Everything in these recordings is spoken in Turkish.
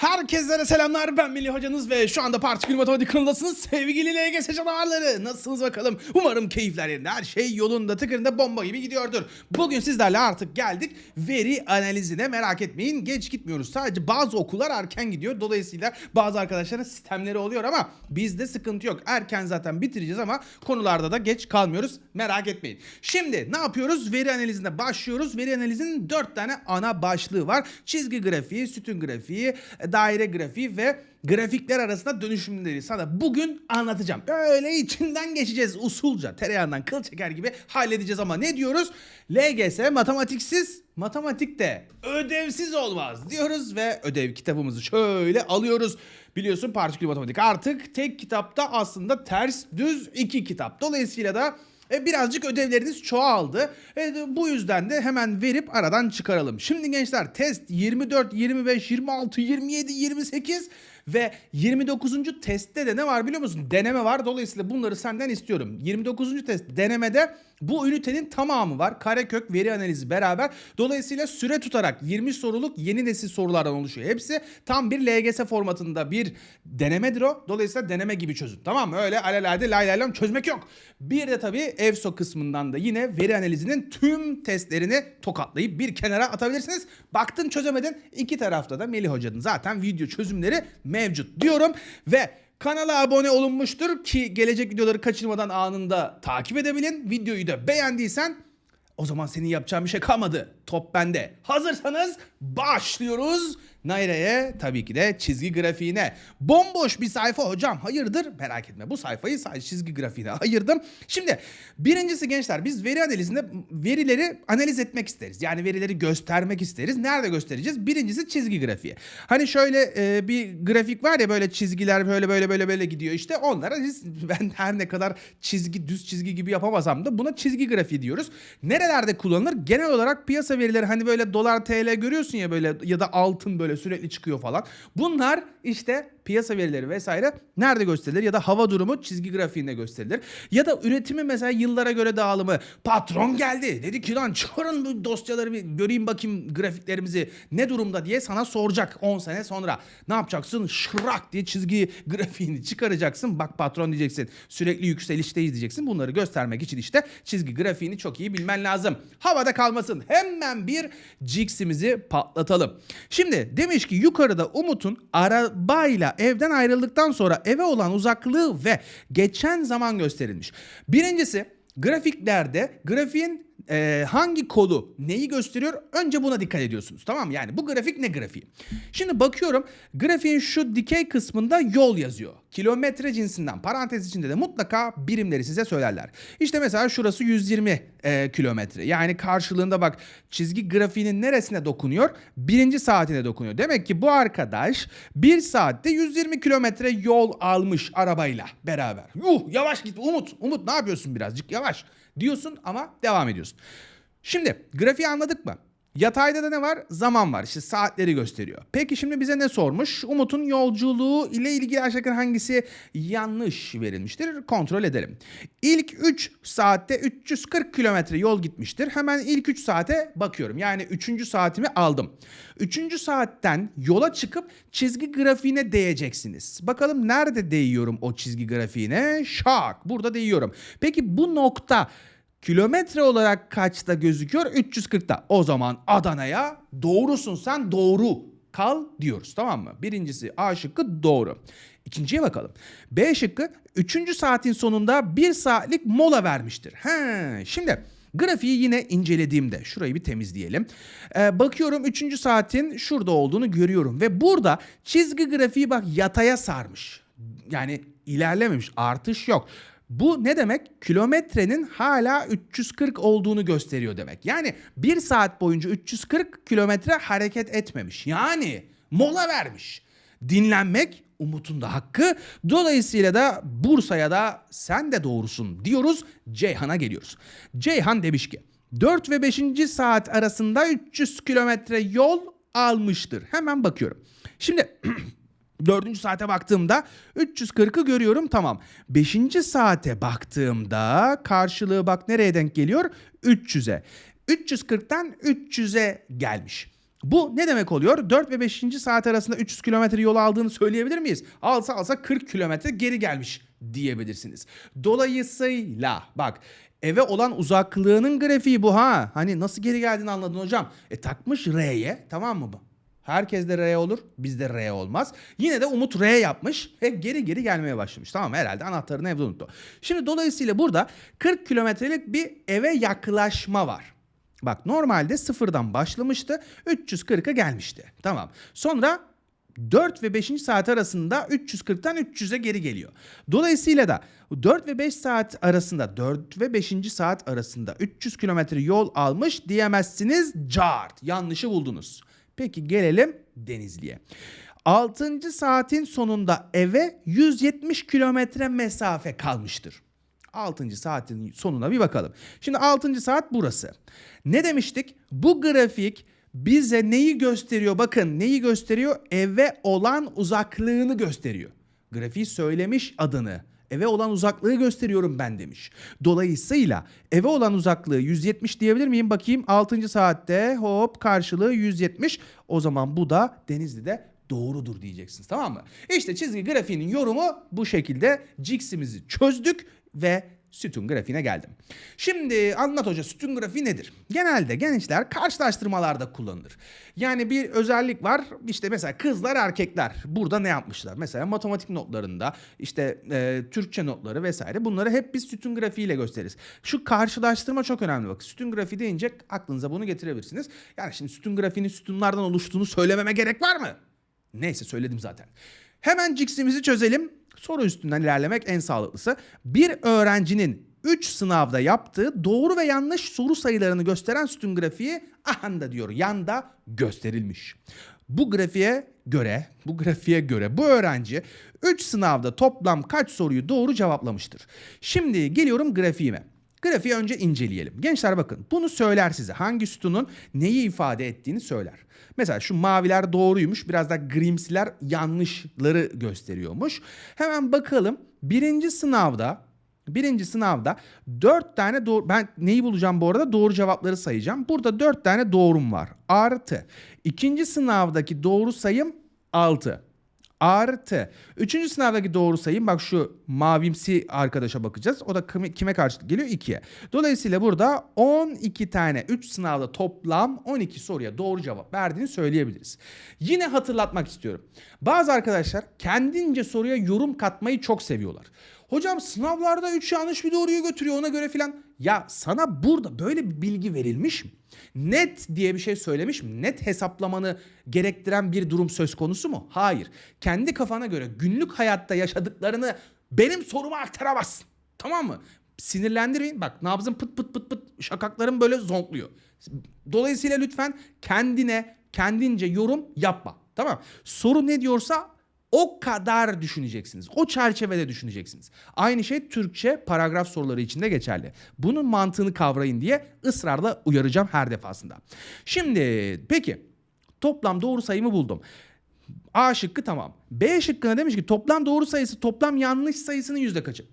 Herkese selamlar. Ben Melih hocanız ve şu anda Partikül Matematik kanalındasınız sevgili LGS canavarları nasılsınız bakalım? Umarım keyifler yerinde. Her şey yolunda tıkırında bomba gibi gidiyordur. Bugün sizlerle artık geldik veri analizine. Merak etmeyin geç gitmiyoruz. Sadece bazı okullar erken gidiyor. Dolayısıyla bazı arkadaşların sistemleri oluyor ama bizde sıkıntı yok. Erken zaten bitireceğiz ama konularda da geç kalmıyoruz. Merak etmeyin. Şimdi ne yapıyoruz? Veri analizine başlıyoruz. Veri analizinin 4 tane ana başlığı var. Çizgi grafiği sütun grafiği daire grafiği ve grafikler arasında dönüşümleri sana bugün anlatacağım. Böyle içinden geçeceğiz usulca tereyağından kıl çeker gibi halledeceğiz ama ne diyoruz? LGS matematiksiz matematikte ödevsiz olmaz diyoruz ve ödev kitabımızı şöyle alıyoruz. Biliyorsun partikül matematik artık tek kitapta aslında ters düz iki kitap. Dolayısıyla da e, birazcık ödevleriniz çoğaldı. E, bu yüzden de hemen verip aradan çıkaralım. Şimdi gençler test 24, 25, 26, 27, 28 ve 29. testte de ne var biliyor musun? Deneme var. Dolayısıyla bunları senden istiyorum. 29. test denemede bu ünitenin tamamı var. Karekök veri analizi beraber. Dolayısıyla süre tutarak 20 soruluk yeni nesil sorulardan oluşuyor. Hepsi tam bir LGS formatında bir denemedir o. Dolayısıyla deneme gibi çözün. Tamam mı? Öyle alelade lay lay lam çözmek yok. Bir de tabii EFSO kısmından da yine veri analizinin tüm testlerini tokatlayıp bir kenara atabilirsiniz. Baktın çözemedin. iki tarafta da Melih Hoca'nın zaten video çözümleri mevcut diyorum ve Kanala abone olunmuştur ki gelecek videoları kaçırmadan anında takip edebilin. Videoyu da beğendiysen o zaman senin yapacağın bir şey kalmadı. Top bende. Hazırsanız başlıyoruz. Nereye? Tabii ki de çizgi grafiğine. Bomboş bir sayfa hocam. Hayırdır? Merak etme. Bu sayfayı sadece çizgi grafiğine ayırdım. Şimdi birincisi gençler biz veri analizinde verileri analiz etmek isteriz. Yani verileri göstermek isteriz. Nerede göstereceğiz? Birincisi çizgi grafiği. Hani şöyle e, bir grafik var ya böyle çizgiler böyle böyle böyle böyle gidiyor. İşte onlara biz, ben her ne kadar çizgi düz çizgi gibi yapamasam da buna çizgi grafiği diyoruz. Nerelerde kullanılır? Genel olarak piyasa verileri hani böyle dolar TL görüyorsun ya böyle ya da altın böyle sürekli çıkıyor falan. Bunlar işte piyasa verileri vesaire nerede gösterilir ya da hava durumu çizgi grafiğinde gösterilir. Ya da üretimi mesela yıllara göre dağılımı. Patron geldi dedi ki lan çıkarın bu dosyaları bir göreyim bakayım grafiklerimizi ne durumda diye sana soracak 10 sene sonra. Ne yapacaksın? Şırak diye çizgi grafiğini çıkaracaksın. Bak patron diyeceksin. Sürekli yükselişteyiz diyeceksin. Bunları göstermek için işte çizgi grafiğini çok iyi bilmen lazım. Havada kalmasın. Hemen bir Jix'imizi patlatalım. Şimdi demiş ki yukarıda Umut'un arabayla evden ayrıldıktan sonra eve olan uzaklığı ve geçen zaman gösterilmiş. Birincisi grafiklerde grafiğin e, hangi kolu neyi gösteriyor önce buna dikkat ediyorsunuz tamam mı? Yani bu grafik ne grafiği? Şimdi bakıyorum grafiğin şu dikey kısmında yol yazıyor. Kilometre cinsinden parantez içinde de mutlaka birimleri size söylerler. İşte mesela şurası 120 e, kilometre. Yani karşılığında bak çizgi grafiğinin neresine dokunuyor? Birinci saatine dokunuyor. Demek ki bu arkadaş bir saatte 120 kilometre yol almış arabayla beraber. Yuh yavaş git Umut. Umut ne yapıyorsun birazcık yavaş diyorsun ama devam ediyorsun. Şimdi grafiği anladık mı? Yatayda da ne var? Zaman var. İşte saatleri gösteriyor. Peki şimdi bize ne sormuş? Umut'un yolculuğu ile ilgili aşağı hangisi yanlış verilmiştir? Kontrol edelim. İlk 3 saatte 340 kilometre yol gitmiştir. Hemen ilk 3 saate bakıyorum. Yani 3. saatimi aldım. 3. saatten yola çıkıp çizgi grafiğine değeceksiniz. Bakalım nerede değiyorum o çizgi grafiğine? Şak. Burada değiyorum. Peki bu nokta Kilometre olarak kaçta gözüküyor? 340'ta. O zaman Adana'ya doğrusun sen doğru kal diyoruz tamam mı? Birincisi A şıkkı doğru. İkinciye bakalım. B şıkkı 3. saatin sonunda 1 saatlik mola vermiştir. He, şimdi grafiği yine incelediğimde şurayı bir temizleyelim. Ee, bakıyorum 3. saatin şurada olduğunu görüyorum ve burada çizgi grafiği bak yataya sarmış. Yani ilerlememiş artış yok. Bu ne demek? Kilometrenin hala 340 olduğunu gösteriyor demek. Yani bir saat boyunca 340 kilometre hareket etmemiş. Yani mola vermiş. Dinlenmek Umut'un da hakkı. Dolayısıyla da Bursa'ya da sen de doğrusun diyoruz. Ceyhan'a geliyoruz. Ceyhan demiş ki 4 ve 5. saat arasında 300 kilometre yol almıştır. Hemen bakıyorum. Şimdi Dördüncü saate baktığımda 340'ı görüyorum tamam. Beşinci saate baktığımda karşılığı bak nereye denk geliyor? 300'e. 340'tan 300'e gelmiş. Bu ne demek oluyor? 4 ve 5. saat arasında 300 kilometre yol aldığını söyleyebilir miyiz? Alsa alsa 40 kilometre geri gelmiş diyebilirsiniz. Dolayısıyla bak eve olan uzaklığının grafiği bu ha. Hani nasıl geri geldiğini anladın hocam. E takmış R'ye tamam mı bu? Herkes de R olur. Bizde R olmaz. Yine de Umut R yapmış ve geri geri gelmeye başlamış. Tamam herhalde anahtarını evde unuttu. Şimdi dolayısıyla burada 40 kilometrelik bir eve yaklaşma var. Bak normalde sıfırdan başlamıştı. 340'a gelmişti. Tamam. Sonra 4 ve 5. saat arasında 340'tan 300'e geri geliyor. Dolayısıyla da 4 ve 5 saat arasında 4 ve 5. saat arasında 300 kilometre yol almış diyemezsiniz. Cart. Yanlışı buldunuz. Peki gelelim Denizli'ye. 6. saatin sonunda eve 170 kilometre mesafe kalmıştır. 6. saatin sonuna bir bakalım. Şimdi 6. saat burası. Ne demiştik? Bu grafik bize neyi gösteriyor? Bakın neyi gösteriyor? Eve olan uzaklığını gösteriyor. Grafiği söylemiş adını. Eve olan uzaklığı gösteriyorum ben demiş. Dolayısıyla eve olan uzaklığı 170 diyebilir miyim? Bakayım 6. saatte hop karşılığı 170. O zaman bu da Denizli'de doğrudur diyeceksiniz tamam mı? İşte çizgi grafiğinin yorumu bu şekilde. Cix'imizi çözdük ve sütun grafiğine geldim. Şimdi anlat hoca sütun grafiği nedir? Genelde gençler karşılaştırmalarda kullanılır. Yani bir özellik var işte mesela kızlar erkekler burada ne yapmışlar? Mesela matematik notlarında işte e, Türkçe notları vesaire bunları hep biz sütun grafiğiyle gösteririz. Şu karşılaştırma çok önemli bak. Sütun grafiği deyince aklınıza bunu getirebilirsiniz. Yani şimdi sütun grafiğinin sütunlardan oluştuğunu söylememe gerek var mı? Neyse söyledim zaten. Hemen Cix'imizi çözelim. Soru üstünden ilerlemek en sağlıklısı. Bir öğrencinin 3 sınavda yaptığı doğru ve yanlış soru sayılarını gösteren sütun grafiği ahanda diyor yanda gösterilmiş. Bu grafiğe göre, bu grafiğe göre bu öğrenci 3 sınavda toplam kaç soruyu doğru cevaplamıştır? Şimdi geliyorum grafiğime. Grafiği önce inceleyelim. Gençler bakın bunu söyler size. Hangi sütunun neyi ifade ettiğini söyler. Mesela şu maviler doğruymuş. Biraz da grimsiler yanlışları gösteriyormuş. Hemen bakalım. Birinci sınavda Birinci sınavda 4 tane doğru... Ben neyi bulacağım bu arada? Doğru cevapları sayacağım. Burada 4 tane doğrum var. Artı. İkinci sınavdaki doğru sayım 6 artı. Üçüncü sınavdaki doğru sayım bak şu mavimsi arkadaşa bakacağız. O da kime, karşılık geliyor? 2'ye. Dolayısıyla burada 12 tane 3 sınavda toplam 12 soruya doğru cevap verdiğini söyleyebiliriz. Yine hatırlatmak istiyorum. Bazı arkadaşlar kendince soruya yorum katmayı çok seviyorlar. Hocam sınavlarda 3 yanlış bir doğruyu götürüyor ona göre filan. Ya sana burada böyle bir bilgi verilmiş mi? Net diye bir şey söylemiş mi? Net hesaplamanı gerektiren bir durum söz konusu mu? Hayır. Kendi kafana göre günlük hayatta yaşadıklarını benim soruma aktaramazsın. Tamam mı? Sinirlendirmeyin. Bak nabzın pıt pıt pıt pıt şakakların böyle zonkluyor. Dolayısıyla lütfen kendine kendince yorum yapma. Tamam. Soru ne diyorsa o kadar düşüneceksiniz. O çerçevede düşüneceksiniz. Aynı şey Türkçe paragraf soruları için de geçerli. Bunun mantığını kavrayın diye ısrarla uyaracağım her defasında. Şimdi peki toplam doğru sayımı buldum. A şıkkı tamam. B şıkkına demiş ki toplam doğru sayısı toplam yanlış sayısının yüzde kaçı?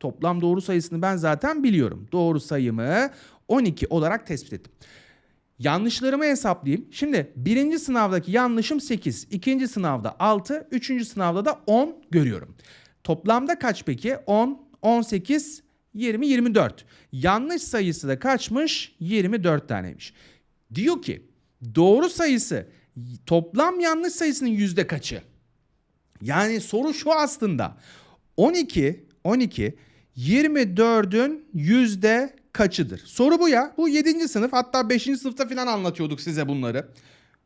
Toplam doğru sayısını ben zaten biliyorum. Doğru sayımı 12 olarak tespit ettim. Yanlışlarımı hesaplayayım. Şimdi birinci sınavdaki yanlışım 8, ikinci sınavda 6, üçüncü sınavda da 10 görüyorum. Toplamda kaç peki? 10, 18, 20, 24. Yanlış sayısı da kaçmış? 24 taneymiş. Diyor ki doğru sayısı toplam yanlış sayısının yüzde kaçı? Yani soru şu aslında. 12, 12 24'ün yüzde kaçıdır? Soru bu ya. Bu 7. sınıf hatta 5. sınıfta falan anlatıyorduk size bunları.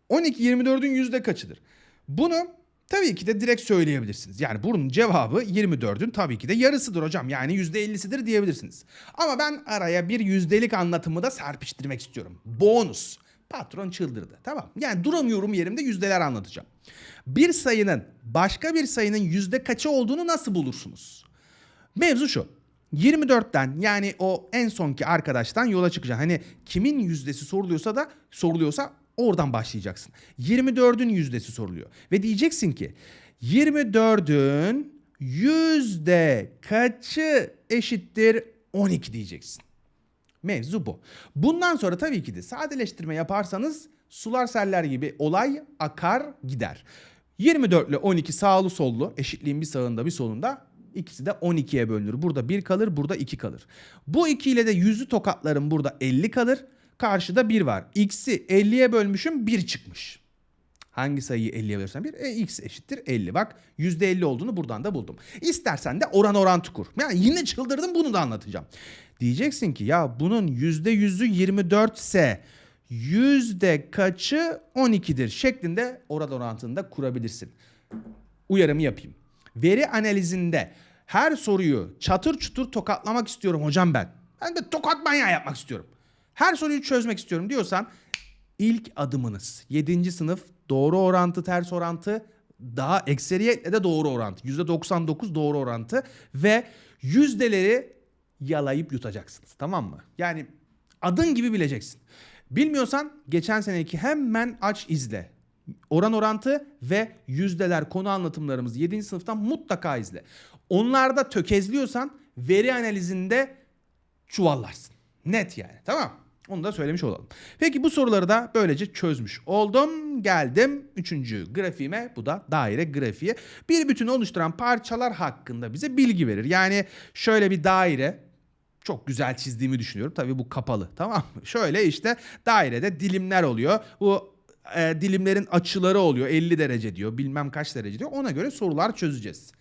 12 24'ün yüzde kaçıdır? Bunu tabii ki de direkt söyleyebilirsiniz. Yani bunun cevabı 24'ün tabii ki de yarısıdır hocam. Yani %50'sidir diyebilirsiniz. Ama ben araya bir yüzdelik anlatımı da serpiştirmek istiyorum. Bonus. Patron çıldırdı. Tamam. Yani duramıyorum yerimde yüzdeler anlatacağım. Bir sayının başka bir sayının yüzde kaçı olduğunu nasıl bulursunuz? Mevzu şu. 24'ten yani o en sonki arkadaştan yola çıkacaksın. Hani kimin yüzdesi soruluyorsa da soruluyorsa oradan başlayacaksın. 24'ün yüzdesi soruluyor. Ve diyeceksin ki 24'ün yüzde kaçı eşittir 12 diyeceksin. Mevzu bu. Bundan sonra tabii ki de sadeleştirme yaparsanız sular seller gibi olay akar gider. 24 ile 12 sağlı sollu eşitliğin bir sağında bir solunda ikisi de 12'ye bölünür. Burada 1 kalır burada 2 kalır. Bu 2 ile de yüzü tokatlarım burada 50 kalır. Karşıda 1 var. X'i 50'ye bölmüşüm 1 çıkmış. Hangi sayıyı 50'ye bölürsen 1? E, x eşittir 50. Bak %50 olduğunu buradan da buldum. İstersen de oran orantı kur. Yani yine çıldırdım bunu da anlatacağım. Diyeceksin ki ya bunun %100'ü 24 ise yüzde kaçı 12'dir şeklinde oran orantını kurabilirsin. Uyarımı yapayım. Veri analizinde her soruyu çatır çutur tokatlamak istiyorum hocam ben. Ben de tokat manyağı yapmak istiyorum. Her soruyu çözmek istiyorum diyorsan ilk adımınız 7. sınıf doğru orantı ters orantı daha ekseriyetle de doğru orantı. %99 doğru orantı ve yüzdeleri yalayıp yutacaksınız tamam mı? Yani adın gibi bileceksin. Bilmiyorsan geçen seneki hemen aç izle. Oran orantı ve yüzdeler konu anlatımlarımız 7. sınıftan mutlaka izle. Onlarda tökezliyorsan veri analizinde çuvallarsın. Net yani tamam onu da söylemiş olalım. Peki bu soruları da böylece çözmüş oldum. Geldim üçüncü grafiğime. Bu da daire grafiği. Bir bütün oluşturan parçalar hakkında bize bilgi verir. Yani şöyle bir daire çok güzel çizdiğimi düşünüyorum. Tabii bu kapalı tamam mı? Şöyle işte dairede dilimler oluyor. Bu e, dilimlerin açıları oluyor. 50 derece diyor bilmem kaç derece diyor. Ona göre sorular çözeceğiz.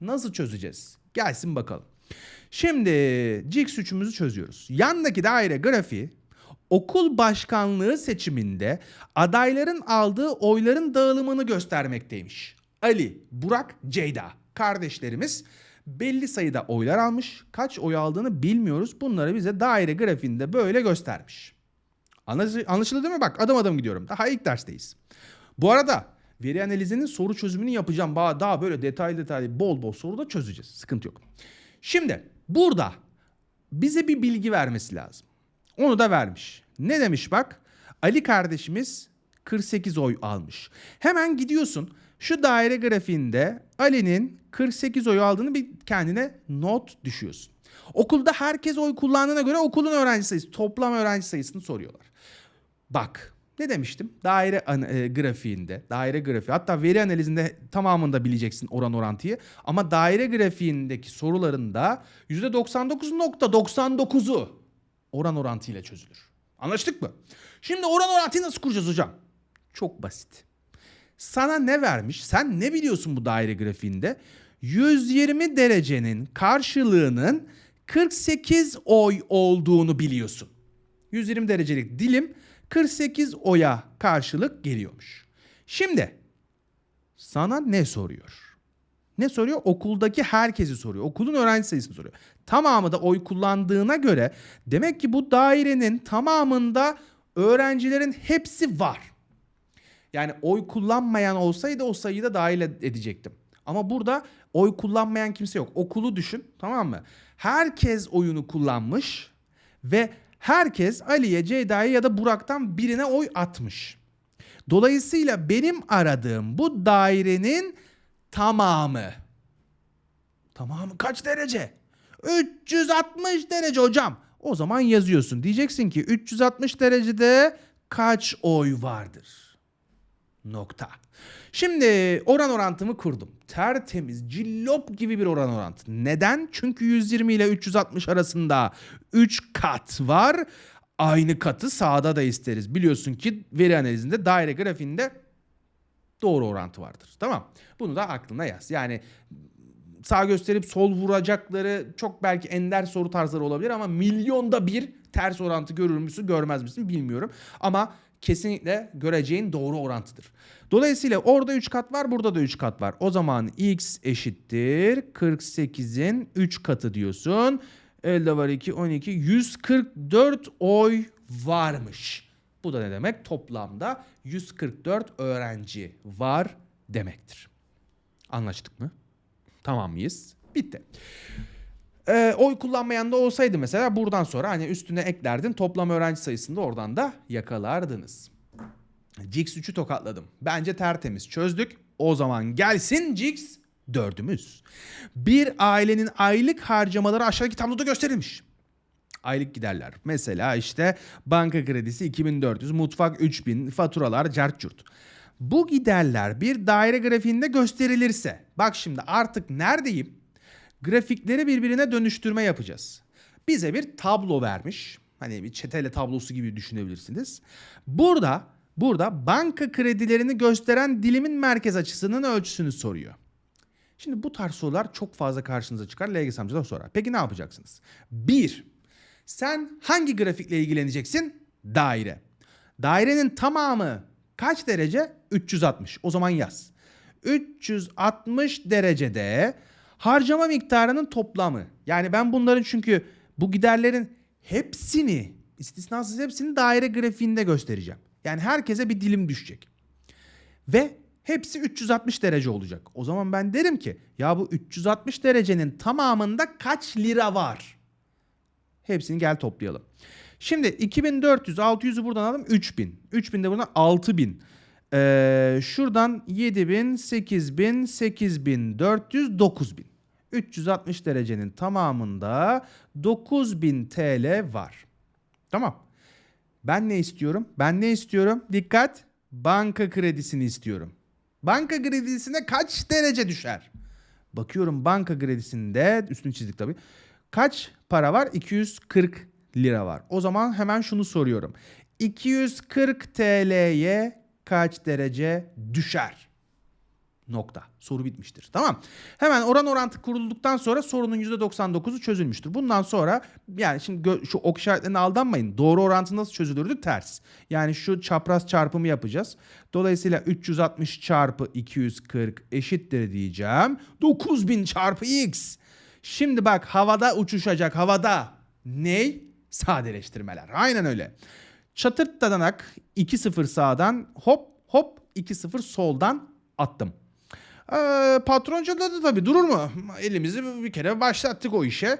Nasıl çözeceğiz? Gelsin bakalım. Şimdi GX3'ümüzü çözüyoruz. Yandaki daire grafiği okul başkanlığı seçiminde adayların aldığı oyların dağılımını göstermekteymiş. Ali, Burak, Ceyda kardeşlerimiz belli sayıda oylar almış. Kaç oy aldığını bilmiyoruz. Bunları bize daire grafiğinde böyle göstermiş. Anlaş- Anlaşıldı değil mi? Bak adım adım gidiyorum. Daha ilk dersteyiz. Bu arada veri analizinin soru çözümünü yapacağım. Daha böyle detaylı detaylı bol bol soru da çözeceğiz. Sıkıntı yok. Şimdi burada bize bir bilgi vermesi lazım. Onu da vermiş. Ne demiş bak? Ali kardeşimiz 48 oy almış. Hemen gidiyorsun şu daire grafiğinde Ali'nin 48 oy aldığını bir kendine not düşüyorsun. Okulda herkes oy kullandığına göre okulun öğrenci sayısı, toplam öğrenci sayısını soruyorlar. Bak ne demiştim? Daire e, grafiğinde, daire grafiği hatta veri analizinde tamamında bileceksin oran orantıyı. Ama daire grafiğindeki sorularında %99.99'u oran orantıyla çözülür. Anlaştık mı? Şimdi oran orantıyı nasıl kuracağız hocam? Çok basit. Sana ne vermiş? Sen ne biliyorsun bu daire grafiğinde? 120 derecenin karşılığının 48 oy olduğunu biliyorsun. 120 derecelik dilim 48 oya karşılık geliyormuş. Şimdi sana ne soruyor? Ne soruyor? Okuldaki herkesi soruyor. Okulun öğrenci sayısını soruyor. Tamamı da oy kullandığına göre demek ki bu dairenin tamamında öğrencilerin hepsi var. Yani oy kullanmayan olsaydı o sayıyı da dahil ed- edecektim. Ama burada oy kullanmayan kimse yok. Okulu düşün tamam mı? Herkes oyunu kullanmış ve herkes Ali'ye, Ceyda'ya ya da Burak'tan birine oy atmış. Dolayısıyla benim aradığım bu dairenin tamamı. Tamamı kaç derece? 360 derece hocam. O zaman yazıyorsun. Diyeceksin ki 360 derecede kaç oy vardır? Nokta. Şimdi oran orantımı kurdum. Tertemiz, cillop gibi bir oran orantı. Neden? Çünkü 120 ile 360 arasında 3 kat var. Aynı katı sağda da isteriz. Biliyorsun ki veri analizinde daire grafiğinde doğru orantı vardır. Tamam. Bunu da aklına yaz. Yani sağ gösterip sol vuracakları çok belki ender soru tarzları olabilir ama milyonda bir ters orantı görür müsün görmez misin bilmiyorum. Ama kesinlikle göreceğin doğru orantıdır. Dolayısıyla orada 3 kat var burada da 3 kat var. O zaman x eşittir 48'in 3 katı diyorsun. Elde var 2 12 144 oy varmış. Bu da ne demek? Toplamda 144 öğrenci var demektir. Anlaştık mı? Tamam mıyız? Bitti. Ee, oy kullanmayan da olsaydı mesela buradan sonra hani üstüne eklerdin toplam öğrenci sayısını da oradan da yakalardınız. Jix 3'ü tokatladım. Bence tertemiz çözdük. O zaman gelsin Jix 4'ümüz. Bir ailenin aylık harcamaları aşağıdaki tabloda gösterilmiş. Aylık giderler. Mesela işte banka kredisi 2400, mutfak 3000, faturalar cartçurt. Bu giderler bir daire grafiğinde gösterilirse, bak şimdi artık neredeyim? Grafikleri birbirine dönüştürme yapacağız. Bize bir tablo vermiş. Hani bir çetele tablosu gibi düşünebilirsiniz. Burada burada banka kredilerini gösteren dilimin merkez açısının ölçüsünü soruyor. Şimdi bu tarz sorular çok fazla karşınıza çıkar. LGS amcadan sorar. Peki ne yapacaksınız? Bir, sen hangi grafikle ilgileneceksin? Daire. Dairenin tamamı kaç derece? 360. O zaman yaz. 360 derecede harcama miktarının toplamı. Yani ben bunların çünkü bu giderlerin hepsini, istisnasız hepsini daire grafiğinde göstereceğim. Yani herkese bir dilim düşecek. Ve hepsi 360 derece olacak. O zaman ben derim ki ya bu 360 derecenin tamamında kaç lira var? Hepsini gel toplayalım. Şimdi 2400, 600'ü buradan alalım 3000. 3000 de buradan 6000. Ee, şuradan 7000, 8000, 8400, 9000. 360 derecenin tamamında 9000 TL var. Tamam. Ben ne istiyorum? Ben ne istiyorum? Dikkat. Banka kredisini istiyorum. Banka kredisine kaç derece düşer? Bakıyorum banka kredisinde üstünü çizdik tabii. Kaç para var? 240 lira var. O zaman hemen şunu soruyorum. 240 TL'ye kaç derece düşer? Nokta. Soru bitmiştir. Tamam. Hemen oran orantı kurulduktan sonra sorunun %99'u çözülmüştür. Bundan sonra yani şimdi şu ok işaretlerine aldanmayın. Doğru orantı nasıl çözülürdü? Ters. Yani şu çapraz çarpımı yapacağız. Dolayısıyla 360 çarpı 240 eşittir diyeceğim. 9000 çarpı x. Şimdi bak havada uçuşacak havada. Ney? Sadeleştirmeler. Aynen öyle. Çatırt dadanak 2-0 sağdan hop hop 2-0 soldan attım. Ee, patronca da tabii durur mu? Elimizi bir kere başlattık o işe.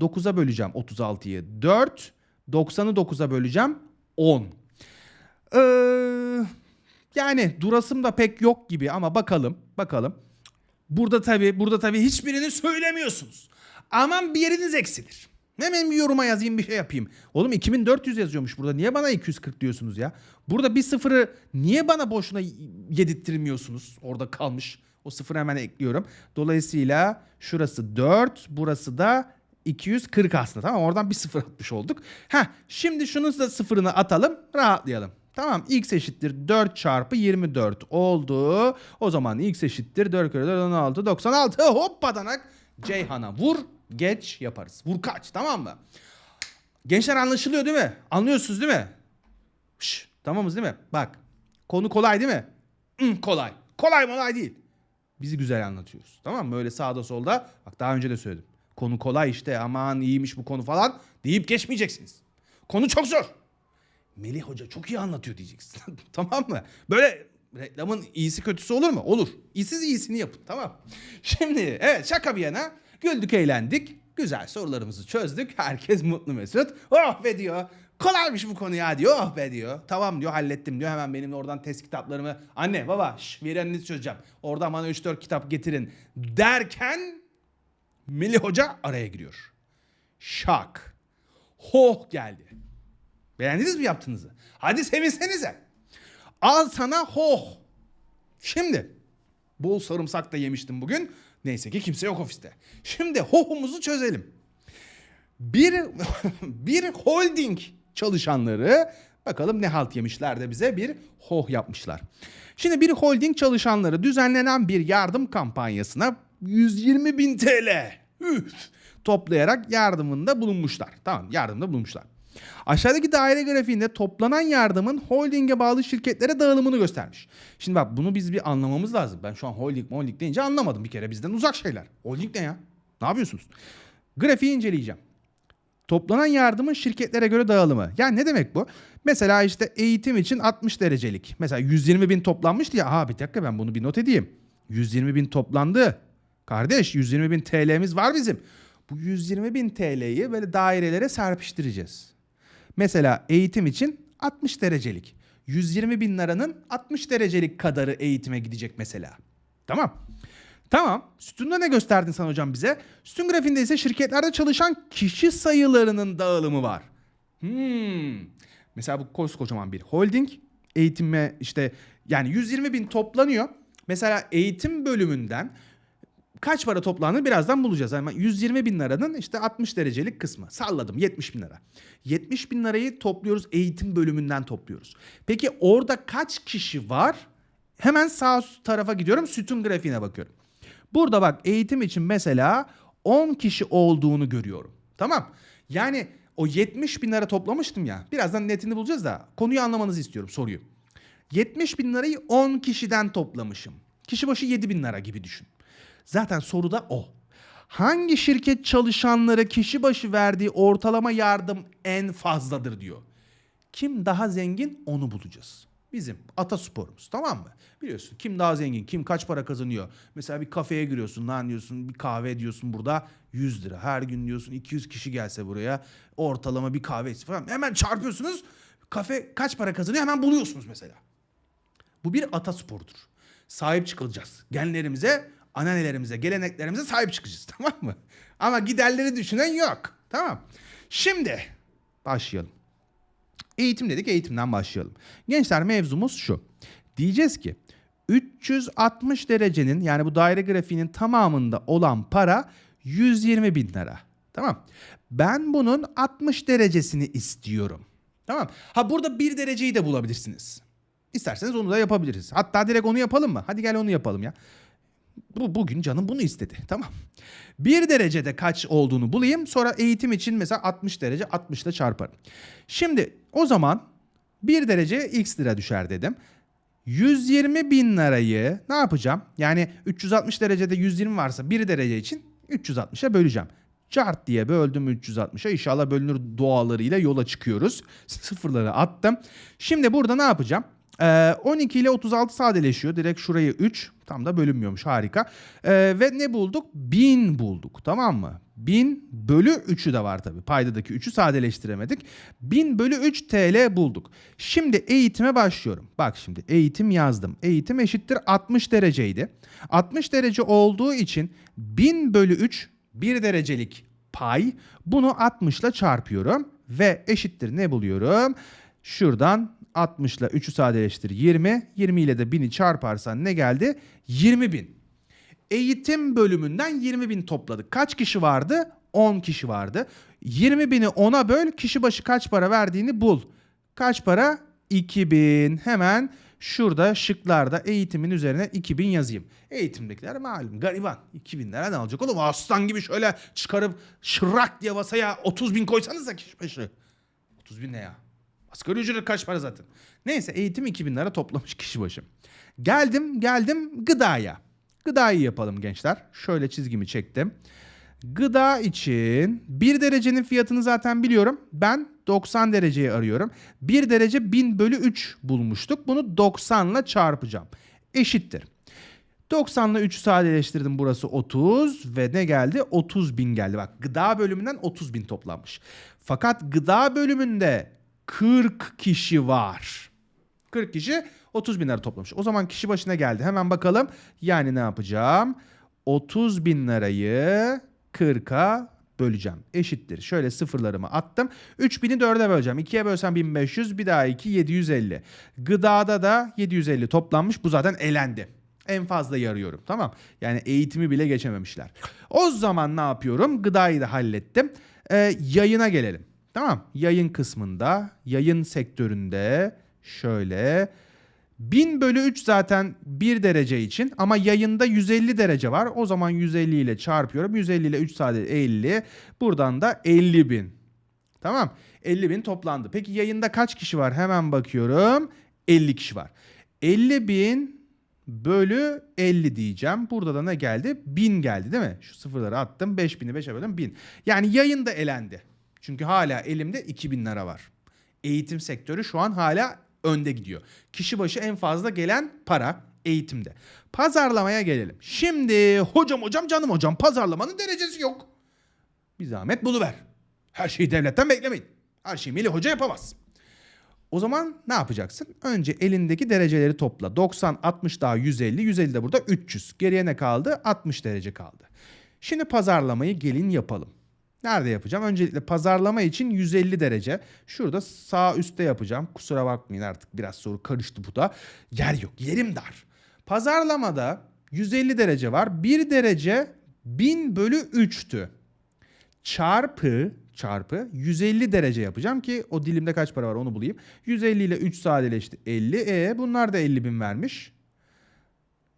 9'a böleceğim 36'yı. 4. 90'ı 9'a böleceğim. 10. Ee, yani durasım da pek yok gibi ama bakalım. Bakalım. Burada tabii burada tabii hiçbirini söylemiyorsunuz. Aman bir yeriniz eksilir. Hemen bir yoruma yazayım bir şey yapayım. Oğlum 2400 yazıyormuş burada. Niye bana 240 diyorsunuz ya? Burada bir sıfırı niye bana boşuna yedirttirmiyorsunuz? Orada kalmış. O sıfırı hemen ekliyorum. Dolayısıyla şurası 4, burası da 240 aslında. Tamam oradan bir sıfır atmış olduk. Heh, şimdi şunun da sıfırını atalım rahatlayalım. Tamam x eşittir 4 çarpı 24 oldu. O zaman x eşittir 4 kere 4 16 96 hoppadanak Ceyhan'a vur geç yaparız. Vur kaç tamam mı? Gençler anlaşılıyor değil mi? Anlıyorsunuz değil mi? Şş, tamamız değil mi? Bak konu kolay değil mi? Hmm, kolay. Kolay molay değil. Bizi güzel anlatıyoruz. Tamam mı? Öyle sağda solda. Bak daha önce de söyledim. Konu kolay işte aman iyiymiş bu konu falan deyip geçmeyeceksiniz. Konu çok zor. Melih Hoca çok iyi anlatıyor diyeceksin. tamam mı? Böyle reklamın iyisi kötüsü olur mu? Olur. İyisiz iyisini yapın tamam. Şimdi evet şaka bir yana güldük eğlendik. Güzel sorularımızı çözdük. Herkes mutlu mesut. Oh be diyor. Kolaymış bu konu ya diyor. Oh be diyor. Tamam diyor hallettim diyor. Hemen benim oradan test kitaplarımı. Anne baba şş, vereninizi çözeceğim. Oradan bana 3-4 kitap getirin. Derken Melih Hoca araya giriyor. Şak. Hoh geldi. Beğendiniz mi yaptığınızı? Hadi sevinsenize. Al sana hoh. Şimdi bol sarımsak da yemiştim bugün. Neyse ki kimse yok ofiste. Şimdi hohumuzu çözelim. Bir bir holding çalışanları bakalım ne halt yemişler de bize bir hoh yapmışlar. Şimdi bir holding çalışanları düzenlenen bir yardım kampanyasına 120 bin TL üf, toplayarak yardımında bulunmuşlar. Tamam yardımda bulunmuşlar. Aşağıdaki daire grafiğinde toplanan yardımın holdinge bağlı şirketlere dağılımını göstermiş. Şimdi bak bunu biz bir anlamamız lazım. Ben şu an holding holding deyince anlamadım bir kere bizden uzak şeyler. Holding ne ya? Ne yapıyorsunuz? Grafiği inceleyeceğim. Toplanan yardımın şirketlere göre dağılımı. Yani ne demek bu? Mesela işte eğitim için 60 derecelik. Mesela 120 bin toplanmıştı ya. Aa bir dakika ben bunu bir not edeyim. 120 bin toplandı. Kardeş 120 bin TL'miz var bizim. Bu 120 bin TL'yi böyle dairelere serpiştireceğiz. Mesela eğitim için 60 derecelik. 120 bin liranın 60 derecelik kadarı eğitime gidecek mesela. Tamam. Tamam. Sütunda ne gösterdin sen hocam bize? Sütun grafiğinde ise şirketlerde çalışan kişi sayılarının dağılımı var. Hmm. Mesela bu koskocaman bir holding. Eğitime işte yani 120 bin toplanıyor. Mesela eğitim bölümünden kaç para toplandığını birazdan bulacağız. Ama 120 bin liranın işte 60 derecelik kısmı. Salladım 70 bin lira. 70 bin lirayı topluyoruz eğitim bölümünden topluyoruz. Peki orada kaç kişi var? Hemen sağ tarafa gidiyorum sütun grafiğine bakıyorum. Burada bak eğitim için mesela 10 kişi olduğunu görüyorum. Tamam. Yani o 70 bin lira toplamıştım ya. Birazdan netini bulacağız da konuyu anlamanızı istiyorum soruyu. 70 bin lirayı 10 kişiden toplamışım. Kişi başı 7 bin lira gibi düşün. Zaten soruda o. Hangi şirket çalışanları kişi başı verdiği ortalama yardım en fazladır diyor. Kim daha zengin onu bulacağız. Bizim atasporumuz tamam mı? Biliyorsun kim daha zengin, kim kaç para kazanıyor. Mesela bir kafeye giriyorsun lan diyorsun bir kahve diyorsun burada 100 lira. Her gün diyorsun 200 kişi gelse buraya ortalama bir kahve falan. Hemen çarpıyorsunuz. Kafe kaç para kazanıyor hemen buluyorsunuz mesela. Bu bir atasporudur. Sahip çıkılacağız. Genlerimize, ananelerimize, geleneklerimize sahip çıkacağız. Tamam mı? Ama giderleri düşünen yok. Tamam. Şimdi başlayalım. Eğitim dedik eğitimden başlayalım. Gençler mevzumuz şu. Diyeceğiz ki 360 derecenin yani bu daire grafiğinin tamamında olan para 120 bin lira. Tamam. Ben bunun 60 derecesini istiyorum. Tamam. Ha burada bir dereceyi de bulabilirsiniz. İsterseniz onu da yapabiliriz. Hatta direkt onu yapalım mı? Hadi gel onu yapalım ya. Bu bugün canım bunu istedi. Tamam. Bir derecede kaç olduğunu bulayım. Sonra eğitim için mesela 60 derece 60 ile çarparım. Şimdi o zaman bir dereceye x lira düşer dedim. 120 bin lirayı ne yapacağım? Yani 360 derecede 120 varsa bir derece için 360'a böleceğim. Cart diye böldüm 360'a. İnşallah bölünür dualarıyla yola çıkıyoruz. Sıfırları attım. Şimdi burada ne yapacağım? Ee, 12 ile 36 sadeleşiyor. Direkt şurayı 3. Tam da bölünmüyormuş harika. Ee, ve ne bulduk? 1000 bulduk tamam mı? 1000 bölü 3'ü de var tabii. Paydadaki 3'ü sadeleştiremedik. 1000 bölü 3 TL bulduk. Şimdi eğitime başlıyorum. Bak şimdi eğitim yazdım. Eğitim eşittir 60 dereceydi. 60 derece olduğu için 1000 bölü 3 1 derecelik pay. Bunu 60 ile çarpıyorum. Ve eşittir ne buluyorum? Şuradan 60 ile 3'ü sadeleştir 20. 20 ile de 1000'i çarparsan ne geldi? 20 bin. Eğitim bölümünden 20 bin topladık. Kaç kişi vardı? 10 kişi vardı. 20 bini 10'a böl kişi başı kaç para verdiğini bul. Kaç para? 2000. Hemen şurada şıklarda eğitimin üzerine 2000 yazayım. Eğitimdekiler malum gariban. 2000 lira ne alacak oğlum? Aslan gibi şöyle çıkarıp şırak diye masaya 30 bin koysanız da kişi başı. 30 bin ne ya? Asgari ücret kaç para zaten? Neyse eğitim 2000 lira toplamış kişi başı. Geldim geldim gıdaya. Gıdayı yapalım gençler. Şöyle çizgimi çektim. Gıda için 1 derecenin fiyatını zaten biliyorum. Ben 90 dereceyi arıyorum. 1 derece 1000 bölü 3 bulmuştuk. Bunu 90 ile çarpacağım. Eşittir. 90 ile 3'ü sadeleştirdim burası 30 ve ne geldi? 30 bin geldi. Bak gıda bölümünden 30 bin toplanmış. Fakat gıda bölümünde 40 kişi var. 40 kişi 30 bin lira toplamış. O zaman kişi başına geldi. Hemen bakalım. Yani ne yapacağım? 30 bin lirayı 40'a böleceğim. Eşittir. Şöyle sıfırlarımı attım. 3000'i 4'e böleceğim. 2'ye bölsem 1500 bir daha 2 750. Gıdada da 750 toplanmış. Bu zaten elendi. En fazla yarıyorum tamam. Yani eğitimi bile geçememişler. O zaman ne yapıyorum? Gıdayı da hallettim. Ee, yayına gelelim. Tamam. Yayın kısmında, yayın sektöründe şöyle 1000 bölü 3 zaten 1 derece için ama yayında 150 derece var. O zaman 150 ile çarpıyorum. 150 ile 3 sadece 50. Buradan da 50 bin. Tamam. 50 bin toplandı. Peki yayında kaç kişi var? Hemen bakıyorum. 50 kişi var. 50 bin bölü 50 diyeceğim. Burada da ne geldi? 1000 geldi değil mi? Şu sıfırları attım. 5000'i 5'e böldüm 1000. Yani yayında elendi. Çünkü hala elimde 2000 lira var. Eğitim sektörü şu an hala önde gidiyor. Kişi başı en fazla gelen para eğitimde. Pazarlamaya gelelim. Şimdi hocam hocam canım hocam pazarlamanın derecesi yok. Bir zahmet buluver. Her şeyi devletten beklemeyin. Her şeyi Melih Hoca yapamaz. O zaman ne yapacaksın? Önce elindeki dereceleri topla. 90, 60 daha 150. 150 de burada 300. Geriye ne kaldı? 60 derece kaldı. Şimdi pazarlamayı gelin yapalım. Nerede yapacağım? Öncelikle pazarlama için 150 derece. Şurada sağ üstte yapacağım. Kusura bakmayın artık biraz soru karıştı bu da. Yer yok. Yerim dar. Pazarlamada 150 derece var. 1 derece 1000 bölü 3'tü. Çarpı çarpı 150 derece yapacağım ki o dilimde kaç para var onu bulayım. 150 ile 3 sadeleşti 50. E bunlar da 50 bin vermiş.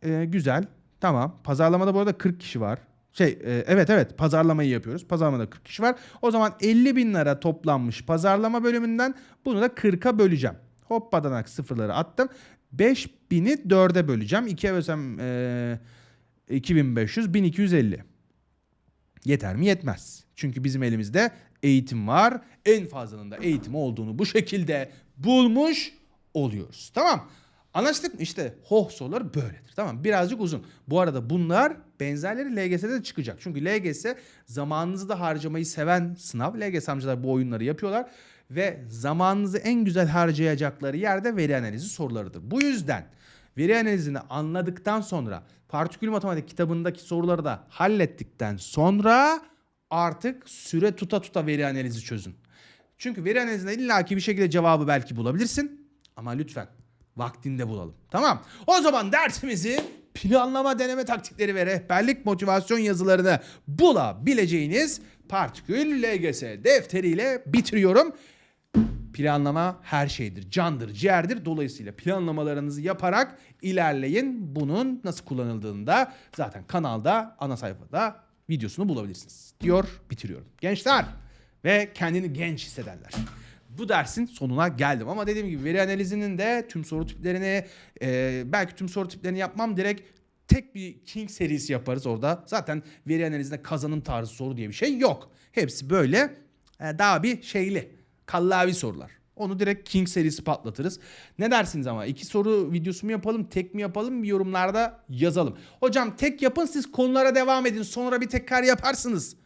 E, güzel. Tamam. Pazarlamada bu arada 40 kişi var. Şey e, evet evet pazarlamayı yapıyoruz. Pazarlamada 40 kişi var. O zaman 50 bin lira toplanmış pazarlama bölümünden bunu da 40'a böleceğim. Hoppadanak sıfırları attım. 5000'i 4'e böleceğim. 2'ye bölsem e, 2500 1250. Yeter mi? Yetmez. Çünkü bizim elimizde eğitim var. En fazlanın da eğitim olduğunu bu şekilde bulmuş oluyoruz. Tamam. Anlaştık mı? İşte hoh soruları böyledir. Tamam. Birazcık uzun. Bu arada bunlar benzerleri LGS'de de çıkacak. Çünkü LGS zamanınızı da harcamayı seven sınav. LGS amcalar bu oyunları yapıyorlar. Ve zamanınızı en güzel harcayacakları yerde veri analizi sorularıdır. Bu yüzden veri analizini anladıktan sonra partikül matematik kitabındaki soruları da hallettikten sonra artık süre tuta tuta veri analizi çözün. Çünkü veri analizinde illaki bir şekilde cevabı belki bulabilirsin ama lütfen vaktinde bulalım. Tamam. O zaman dersimizi planlama deneme taktikleri ve rehberlik motivasyon yazılarını bulabileceğiniz Partikül LGS defteriyle bitiriyorum. Planlama her şeydir. Candır, ciğerdir. Dolayısıyla planlamalarınızı yaparak ilerleyin. Bunun nasıl kullanıldığını da zaten kanalda, ana sayfada videosunu bulabilirsiniz. Diyor, bitiriyorum. Gençler ve kendini genç hissedenler. Bu dersin sonuna geldim ama dediğim gibi veri analizinin de tüm soru tiplerini e, belki tüm soru tiplerini yapmam direkt tek bir King serisi yaparız orada. Zaten veri analizinde kazanım tarzı soru diye bir şey yok. Hepsi böyle e, daha bir şeyli kallavi sorular. Onu direkt King serisi patlatırız. Ne dersiniz ama iki soru videosu mu yapalım tek mi yapalım bir yorumlarda yazalım. Hocam tek yapın siz konulara devam edin sonra bir tekrar yaparsınız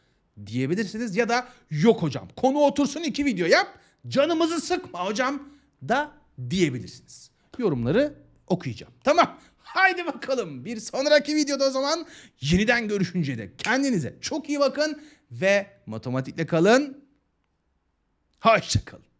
diyebilirsiniz. Ya da yok hocam konu otursun iki video yap canımızı sıkma hocam da diyebilirsiniz. Yorumları okuyacağım. Tamam. Haydi bakalım bir sonraki videoda o zaman yeniden görüşünce de kendinize çok iyi bakın ve matematikle kalın. Hoşça kalın.